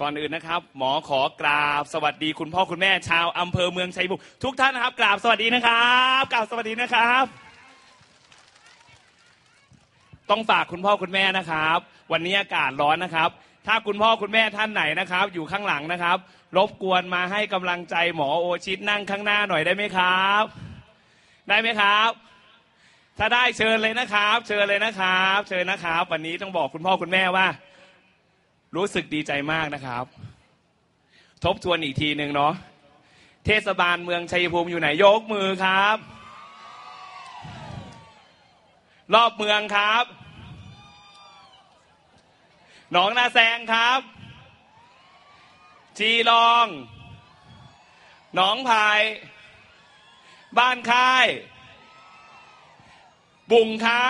ก่อนอื่นนะครับ หมอขอกราบสวัสดีคุณพ่อคุณแม่ชาวอำเภอเมืองชัยภูมิทุกท่านนะครับ กราบสวัสดีนะครับกราบสวัสดีนะครับ ต้องฝากคุณพ่อคุณแม่นะครับ วันนี้อากาศร้อนนะครับ ถ้าคุณพ่อคุณแม่ท่านไหนนะครับ อยู่ข้างหลังนะครับ รบกวนมาให้กำลังใจหมอโอชิตนั่งข้างหน้าหน่อยได้ไหมครับ ได้ไหมครับ ถ้าได้เชิญเลยนะครับ เชิญเลยนะครับ เชิญนะครับ วันนี้ต้องบอกคุณพ่อคุณแม่ว่า รู้สึกดีใจมากนะครับ ทบทวนอีกทีหนึ่งเนาะเทศบาลเมืองชัยภูมิอยู่ไหนยกมือครับ รอบเมืองครับหนองนาแซงครับ จีรองหนองพาย บ้านค่าย บุงค้า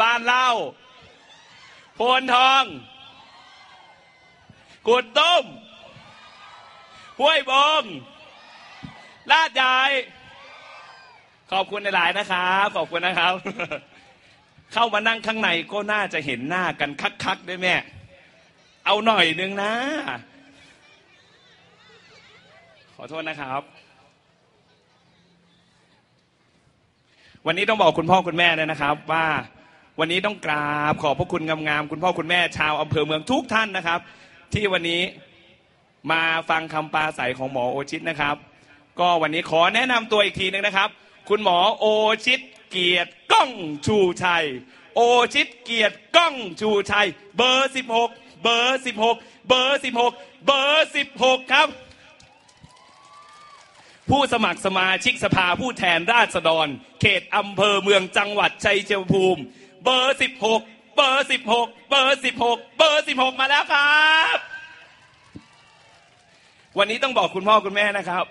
บ้านเล่า โพนทอง กุดตุ้ม ห้วยบง ลาดใหญ่ขอบคุณหลายๆนะครับ ขอบคุณนะครับ เข้ามานั่งข้างในก็น่าจะเห็นหน้ากันคักๆด้วยแม่ เอาหน่อยนึงนะ ขอโทษนะครับวันนี้ต้องบอกคุณพ่อคุณแม่เลยนะครับว่า วันนี้ต้องกราบขอบพระคุณงามๆคุณพ่อคุณแม่ชาวอำเภอเมืองทุกท่านนะครับ ที่วันนี้มาฟังคำปาศัยของหมอโอชิตนะครับ ก็วันนี้ขอแนะนำตัวอีกทีหนึงนะครับ คุณหมอโอชิตเกียรติก้องชูชัย โอชิตเกียรติก้องชูชัย เบอร์สิบหกเบอร์สิบหกเบอร์สิบหกเบอร์สิบหกครับ ผู้สมัครสมาชิกสภาผู้แทนราษฎร เขตอำเภอเมืองจังหวัดชัยภูมิ เบอร์สิบหกเบอร์สิบหกเบอร์สิบหกเบอร์สิบหกมาแล้วครับ วันนี้ต้องบอกคุณพ่อคุณแม่นะครับ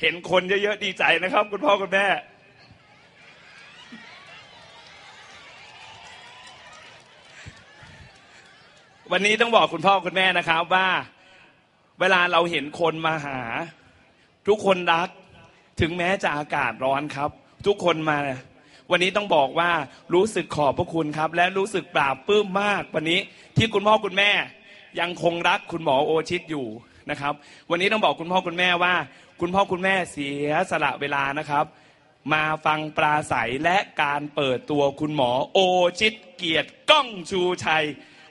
เห็นคนเยอะๆดีใจนะครับ คุณพ่อคุณแม่วันนี้ต้องบอกคุณพ่อคุณแม่นะครับว่า เวลาเราเห็นคนมาหา ทุกคนรัก ถึงแม้จะอากาศร้อนครับ ทุกคนมา วันนี้ต้องบอกว่ารู้สึกขอบพระคุณครับ และรู้สึกปราบปลื้มมาก วันนี้ที่คุณพ่อคุณแม่ยังคงรักคุณหมอโอชิตอยู่นะครับ วันนี้ต้องบอกคุณพ่อคุณแม่ว่า คุณพ่อคุณแม่เสียสละเวลานะครับ มาฟังปราศัยและการเปิดตัวคุณหมอโอชิตเกียรติก้องชูชัย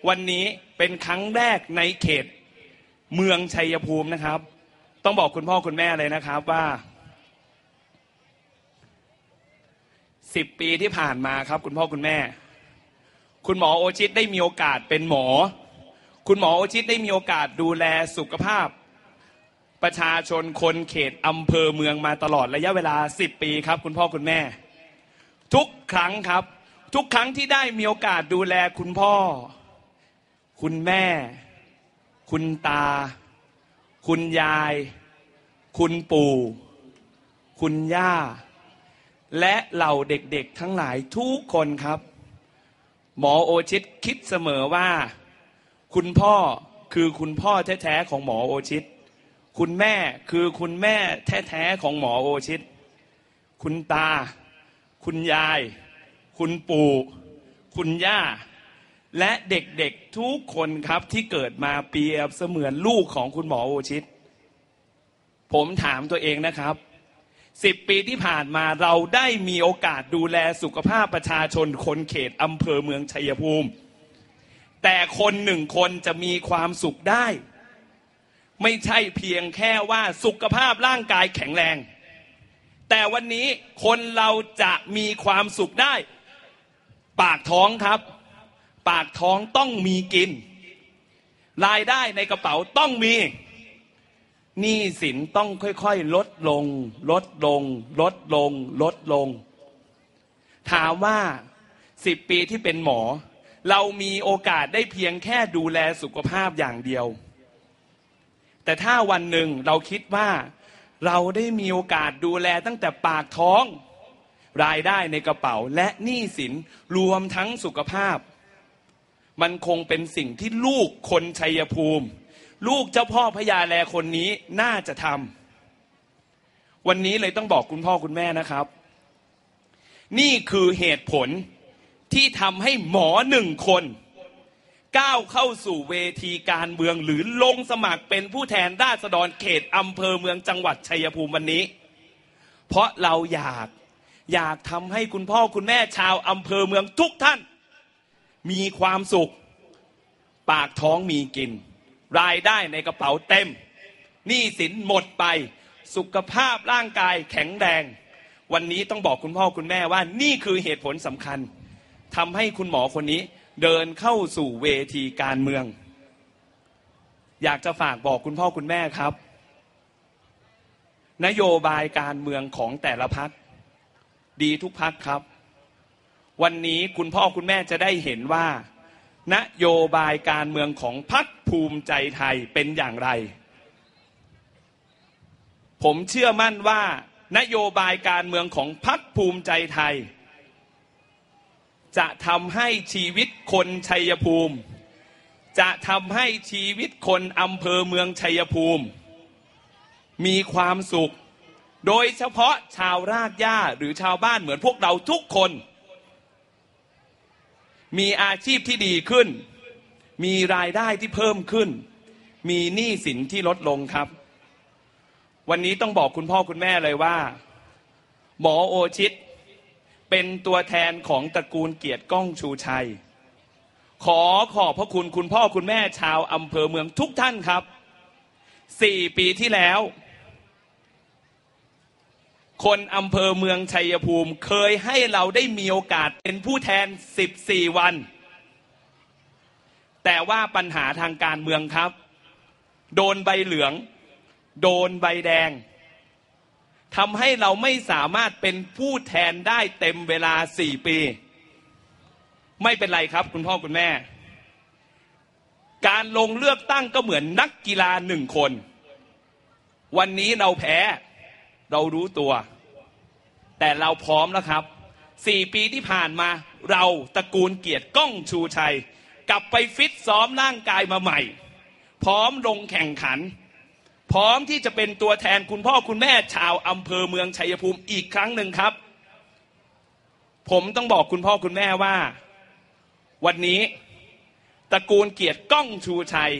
วันนี้เป็นครั้งแรกในเขตเมืองชัยภูมินะครับ ต้องบอกคุณพ่อคุณแม่เลยนะครับว่า สิบปีที่ผ่านมาครับ คุณพ่อคุณแม่ คุณหมอโอชิตได้มีโอกาสเป็นหมอ คุณหมอโอชิตได้มีโอกาสดูแลสุขภาพ ประชาชนคนเขตอำเภอเมืองมาตลอดระยะเวลาสิบปีครับ คุณพ่อคุณแม่ ทุกครั้งครับ ทุกครั้งที่ได้มีโอกาสดูแลคุณพ่อ คุณแม่ คุณตา คุณยาย คุณปู่ คุณย่า และเหล่าเด็กๆทั้งหลายทุกคนครับ หมอโอชิตคิดเสมอว่า คุณพ่อคือคุณพ่อแท้ๆของหมอโอชิต คุณแม่คือคุณแม่แท้ๆของหมอโอชิต คุณตา คุณยาย คุณปู่ คุณย่า และเด็กๆทุกคนครับที่เกิดมาเปรียบเสมือนลูกของคุณหมอโอชิต ผมถามตัวเองนะครับ สิบปีที่ผ่านมาเราได้มีโอกาสดูแลสุขภาพประชาชนคนเขตอำเภอเมืองชัยภูมิ แต่คนหนึ่งคนจะมีความสุขได้ ไม่ใช่เพียงแค่ว่าสุขภาพร่างกายแข็งแรง แต่วันนี้คนเราจะมีความสุขได้ ปากท้องครับ ปากท้องต้องมีกิน รายได้ในกระเป๋าต้องมี หนี้สินต้องค่อยๆ ลดลง ลดลง ลดลง ลดลง ถามว่าสิบปีที่เป็นหมอ เรามีโอกาสได้เพียงแค่ดูแลสุขภาพอย่างเดียว แต่ถ้าวันหนึ่งเราคิดว่าเราได้มีโอกาสดูแลตั้งแต่ปากท้อง รายได้ในกระเป๋าและหนี้สินรวมทั้งสุขภาพ มันคงเป็นสิ่งที่ลูกคนชัยภูมิ ลูกเจ้าพ่อพญาแลคนนี้น่าจะทำวันนี้เลยต้องบอกคุณพ่อคุณแม่นะครับ นี่คือเหตุผลที่ทำให้หมอหนึ่งคน ก้าวเข้าสู่เวทีการเมืองหรือลงสมัครเป็นผู้แทนราษฎรเขตอำเภอเมืองจังหวัดชัยภูมิวันนี้ เพราะเราอยากอยากทำให้คุณพ่อคุณแม่ชาวอำเภอเมืองทุกท่าน มีความสุข ปากท้องมีกิน รายได้ในกระเป๋าเต็มหนี้สินหมดไป สุขภาพร่างกายแข็งแรง วันนี้ต้องบอกคุณพ่อคุณแม่ว่านี่คือเหตุผลสำคัญทำให้คุณหมอคนนี้เดินเข้าสู่เวทีการเมือง อยากจะฝากบอกคุณพ่อคุณแม่ครับ นโยบายการเมืองของแต่ละพักดีทุกพักครับ วันนี้คุณพ่อคุณแม่จะได้เห็นว่า นโยบายการเมืองของพักภูมิใจไทยเป็นอย่างไร ผมเชื่อมั่นว่า นโยบายการเมืองของพักภูมิใจไทย จะทำให้ชีวิตคนชัยภูมิ จะทำให้ชีวิตคนอำเภอเมืองชัยภูมิ มีความสุข โดยเฉพาะชาวรากหญ้าหรือชาวบ้านเหมือนพวกเราทุกคน มีอาชีพที่ดีขึ้น มีรายได้ที่เพิ่มขึ้น มีหนี้สินที่ลดลงครับ วันนี้ต้องบอกคุณพ่อคุณแม่เลยว่า หมอโอชิต เป็นตัวแทนของตระกูลเกียรติก้องชูชัย ขอขอบพระคุณคุณพ่อคุณแม่ชาวอำเภอเมืองทุกท่านครับสี่ปีที่แล้ว คนอำเภอเมืองชัยภูมิ เคยให้เราได้มีโอกาสเป็นผู้แทน 14 วัน แต่ว่าปัญหาทางการเมืองครับ โดนใบเหลือง โดนใบแดงทำให้เราไม่สามารถเป็นผู้แทนได้เต็มเวลา 4 ปี ไม่เป็นไรครับ คุณพ่อคุณแม่ การลงเลือกตั้งก็เหมือนนักกีฬาหนึ่งคน วันนี้เราแพ้เรารู้ตัว แต่เราพร้อมแล้วครับสี่ปีที่ผ่านมาเราตระกูลเกียรติก้องชูชัย กลับไปฟิตซ้อมร่างกายมาใหม่ พร้อมลงแข่งขัน พร้อมที่จะเป็นตัวแทนคุณพ่อคุณแม่ชาวอำเภอเมืองชัยภูมิอีกครั้งหนึ่งครับ ผมต้องบอกคุณพ่อคุณแม่ว่า วันนี้ตระกูลเกียรติก้องชูชัย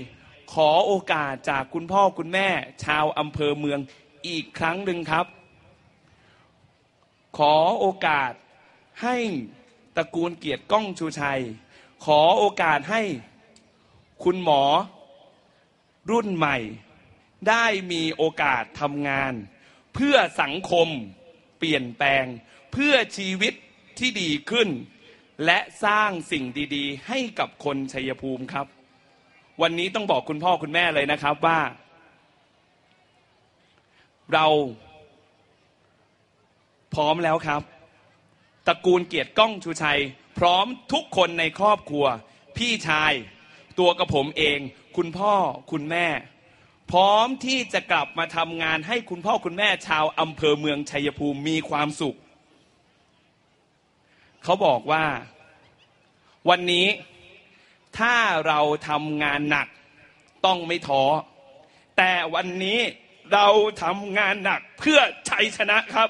ขอโอกาสจากคุณพ่อคุณแม่ ชาวอำเภอเมืองอีกครั้งหนึ่งครับ อโอกาสให้ตระกูลเกียรติก้องชูชัย ขอโอกาสให้คุณหมอรุ่นใหม่ ได้มีโอกาสทำงาน เพื่อสังคมเปลี่ยนแปลง เพื่อชีวิตที่ดีขึ้น และสร้างสิ่งดีๆ ให้กับคนชัยภูมิครับ วันนี้ต้องบอกคุณพ่อคุณแม่เลยนะครับว่า เรา พร้อมแล้วครับตระกูลเกียรติก้องชูชัย พร้อมทุกคนในครอบครัว พี่ชาย ตัวกระผมเอง คุณพ่อคุณแม่ พร้อมที่จะกลับมาทำงานให้คุณพ่อคุณแม่ชาวอำเภอเมืองชัยภูมิมีความสุข เขาบอกว่า วันนี้ถ้าเราทำงานหนักต้องไม่ท้อแต่วันนี้เราทำงานหนักเพื่อชัยชนะครับ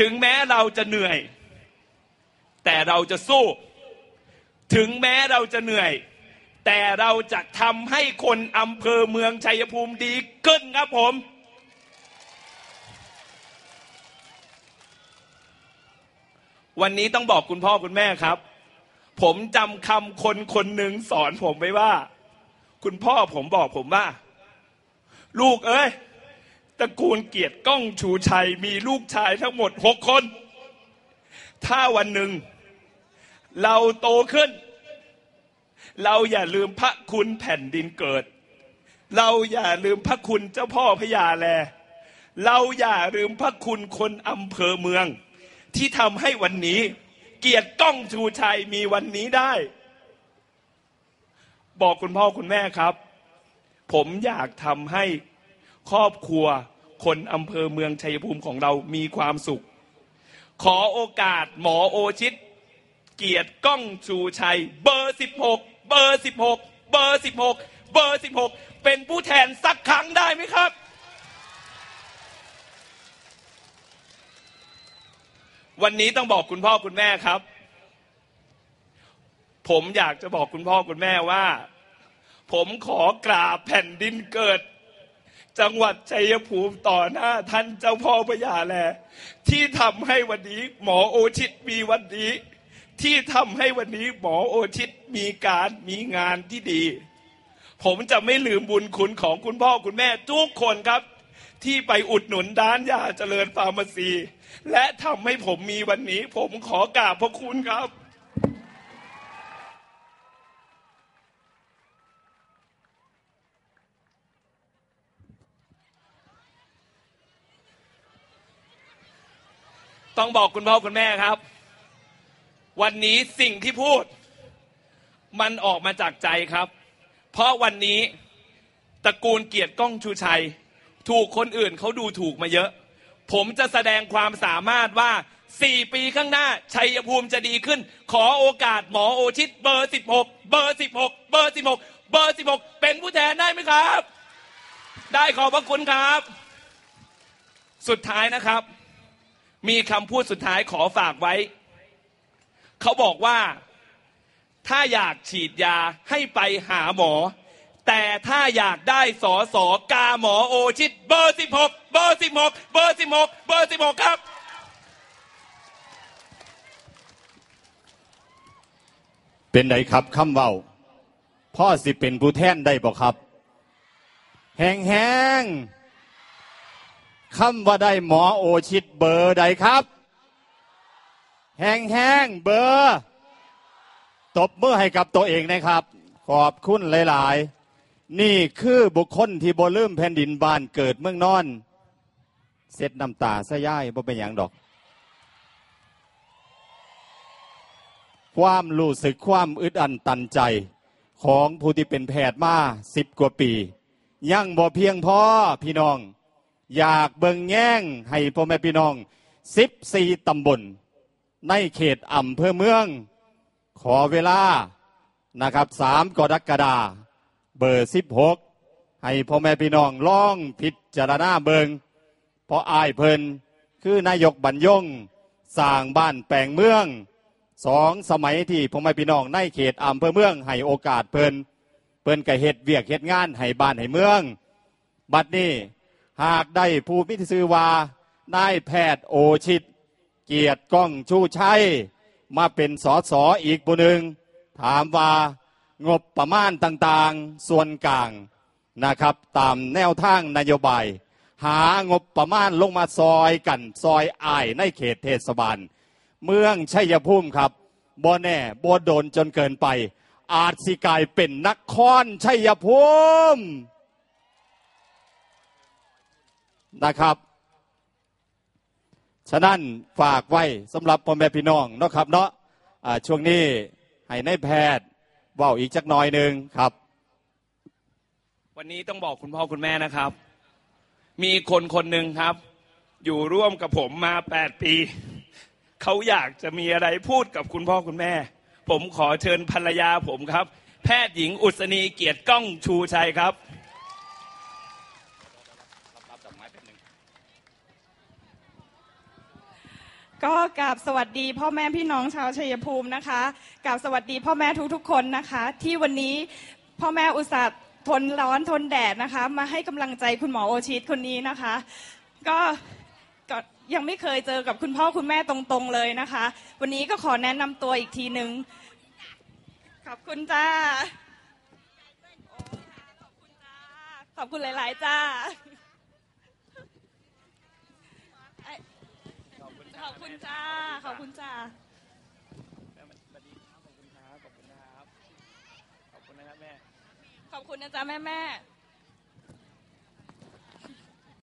ถึงแม้เราจะเหนื่อย แต่เราจะสู้ ถึงแม้เราจะเหนื่อย แต่เราจะทำให้คนอำเภอเมืองชัยภูมิดีขึ้นครับผม วันนี้ต้องบอกคุณพ่อคุณแม่ครับ ผมจำคำคนคนหนึ่งสอนผมไว้ว่า คุณพ่อผมบอกผมว่า ลูกเอ้ย ตระกูลเกียรติก้องชูชัยมีลูกชายทั้งหมดหกคน ถ้าวันหนึ่ง เราโตขึ้น เราอย่าลืมพระคุณแผ่นดินเกิด เราอย่าลืมพระคุณเจ้าพ่อพญาแล เราอย่าลืมพระคุณคนอำเภอเมือง ที่ทำให้วันนี้ เกียรติก้องชูชัยมีวันนี้ได้ บอกคุณพ่อคุณแม่ครับ ผมอยากทำให้ครอบครัว คนอำเภอเมืองชัยภูมิของเรามีความสุข ขอโอกาสหมอโอชิต เกียรติก้องชูชัย เบอร์สิบหกเบอร์สิบหกเบอร์สิบหกเบอร์สิบหกเป็นผู้แทนสักครั้งได้ไหมครับ วันนี้ต้องบอกคุณพ่อคุณแม่ครับ ผมอยากจะบอกคุณพ่อคุณแม่ว่า ผมขอกราบแผ่นดินเกิด จังหวัดชัยภูมิต่อหน้าท่านเจ้าพ่อพญาแล ที่ทำให้วันนี้หมอโอชิตมีวันนี้ ที่ทำให้วันนี้หมอโอชิตมีการมีงานที่ดี ผมจะไม่ลืมบุญคุณของคุณพ่อคุณแม่ทุกคนครับ ที่ไปอุดหนุนด้านยาเจริญฟาร์มาซี และทำให้ผมมีวันนี้ ผมขอกราบพระคุณครับ ต้องบอกคุณพ่อคุณแม่ครับ วันนี้สิ่งที่พูด มันออกมาจากใจครับ เพราะวันนี้ตระกูลเกียรติก้องชูชัย ถูกคนอื่นเขาดูถูกมาเยอะ ผมจะแสดงความสามารถว่า4ปีข้างหน้า ชัยภูมิจะดีขึ้น ขอโอกาสหมอโอชิตเบอร์16เบอร์16เบอร์16เบอร์16เป็นผู้แทนได้ไหมครับ ได้ขอบพระคุณครับ สุดท้ายนะครับ มีคำพูดสุดท้ายขอฝากไว้ เขาบอกว่าถ้าอยากฉีดยาให้ไปหาหมอ แต่ถ้าอยากได้สอสอกาหมอโอชิตเบอร์สิบหกเบอร์สิบหกเบอร์สิบหกเบอร์สิบหกครับ เป็นไดครับคำเว้าพ่อสิเป็นผู้แทนได้บ่ครับ แห้งแห้ง คำว่าได้หมอโอชิตเบอร์ใดครับ แห้งแห้งๆเบอร์ ตบมือให้กับตัวเองนะครับ ขอบคุณหลาย ๆ นี่คือบุคคลที่บ่ลืมแผ่นดินบ้านเกิดเมืองนอนเซ็ดน้ำตาซะย่ายบ่เป็นอย่างดอก ความรู้สึกความอึดอันตันใจ ของผู้ที่เป็นแพทย์มาสิบกว่าปี ยังบ่เพียงพอพี่น้อง อยากเบิ่งแย่งให้พ่อแม่พี่น้องสิบสี่ตำบล ในเขตอำเภอเมือง ขอเวลานะครับสามกรกฎาเบอร์สิบหกให้พ่อแม่พี่น้องล่องพิจารณาเบิงเพราะอายเพลินคือนายกบรรยงสร้างบ้านแปลงเมืองสองสมัยที่พ่อแม่พี่น้องในเขตอำเภอเมืองให้โอกาสเพลินเพลินก็เฮ็ดเวียกเฮ็ดงานให้บ้านให้เมือง บัดนี้ หากได้ผู้มิตรซื้อวานายแพทย์โอชิต เกียรติก้องชูชัย มาเป็นสอสออีกบุหนึ่ง ถามว่างบประมาณต่างๆ ส่วนกลางนะครับ ตามแนวทางนโยบาย หางบประมาณลงมาซอยกันซอยอายในเขตเทศบาล เมืองชัยภูมิครับบ่แน่บ่โดนจนเกินไป อาจสิกลายเป็นนักครชัยภูมิ นะครับ ฉะนั้นฝากไว้สำหรับพ่อแม่พี่น้องนะครับเนาะช่วงนี้ให้ในายแพทย์เว่าอีกจักหน่อยหนึ่งครับ วันนี้ต้องบอกคุณพ่อคุณแม่นะครับ มีคนคนหนึ่งครับ อยู่ร่วมกับผมมาแปดปี เขาอยากจะมีอะไรพูดกับคุณพ่อคุณแม่ ผมขอเชิญภรรยาผมครับ แพทย์หญิงอุศนีเกียรติก้องชูชัยครับ ก็กราบสวัสดีพ่อแม่พี่น้องชาวชัยภูมินะคะกราบสวัสดีพ่อแม่ทุกๆคนนะคะ ที่วันนี้พ่อแม่อุตส่าห์ทนร้อนทนแดดนะคะ มาให้กำลังใจคุณหมอโอชิตคนนี้นะคะ ก็ก็ยังไม่เคยเจอกับคุณพ่อคุณแม่ตรงๆเลยนะคะ วันนี้ก็ขอแนะนำตัวอีกทีหนึ่งขอบคุณจ้าขอบคุณหลาย ๆ จ้า ขอบคุณจ้า ขอบคุณจ้า สวัสดีครับ ขอบคุณครับ ขอบคุณนะครับ ขอบคุณนะครับแม่ ขอบคุณนะจ๊ะแม่แม่ๆ